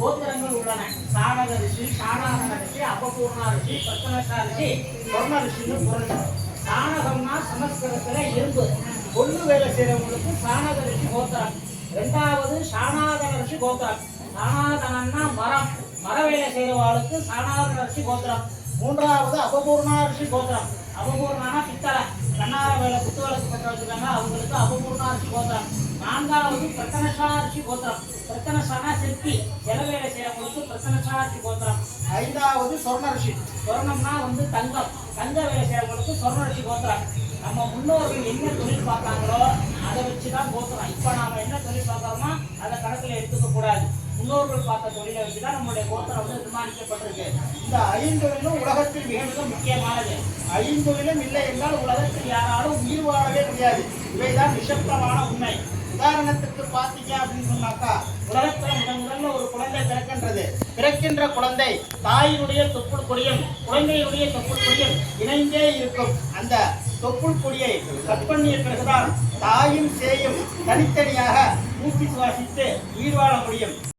கோத்திரங்கள் உள்ளன. சாணக ரிஷி சாணாகன ரிஷி அபபூர்ணா ரிஷி பிரச்சனஷா ரிஷி சொர்ண ரிஷின்னு பொருள். சாணகம்னா சமஸ்கிருதத்துல இரும்பு. பொண்ணு வேலை செய்யறவங்களுக்கு சாணக ரிஷி கோத்திரம். ரெண்டாவது சாணாதன ரிஷி கோத்திரம். சாணாதனம்னா மரம். மர வேலை செய்யறவாளுக்கு சாணாதன ரிஷி கோத்திரம். மூன்றாவது அபபூர்ணா ரிஷி கோத்திரம். அபபூர்ணானா பித்தளை. கண்ணார வேலை குத்து வேலை பெற்ற வச்சுருக்காங்க. அவங்களுக்கு அபபூர்ணா ரிஷி கோத்திரம். நான்காவது பிரத்தனஷா கோத்திரம். பிரத்தனஷானா சிற்பி ஜல வேலை செய்யறவங்களுக்கு பிரத்தனஷா கோத்திரம். ஐந்தாவது சொர்ணரிஷி. சொர்ணம்னா வந்து தங்கம். தங்க வேலை செய்யறவங்களுக்கு சொர்ணரிஷி கோத்திரம். நம்ம முன்னோர்கள் என்ன தொழில் பார்த்தாங்களோ அதை வச்சு தான் கோத்திரம். இப்போ நாம் என்ன தொழில் பார்க்குறோமோ அதை கணக்கில் எடுத்துக்க கூடாது. முன்னோர்கள் பார்த்த தொழிலை வச்சு தான் நம்மளுடைய கோத்திரம் வந்து நிர்மாணிக்கப்பட்டிருக்கு. இந்த ஐந்தொழிலும் உலகத்தில் மிக மிக முக்கியமானது. ஐந்தொழிலும் இல்லை என்றால் உலகத்தில் யாராலும் உயிர் வாழவே முடியாது. இவைதான் நிசப்தமான உண்மை. உதாரணத்துக்கு பார்த்தீங்க அப்படின்னு சொன்னாக்கா உலகத்தில் முதன் முதல்ல ஒரு குழந்தை பிறக்கின்றது. பிறக்கின்ற குழந்தை தாயினுடைய தொப்புள் கொடியும் குழந்தையுடைய தொப்புள் கொடியும் இணைந்தே இருக்கும். அந்த தொப்புள் கொடியை கட் பண்ணிய பிறகுதான் தாயும் சேயும் தனித்தனியாக மூச்சு சுவாசித்து உயிர் வாழ முடியும்.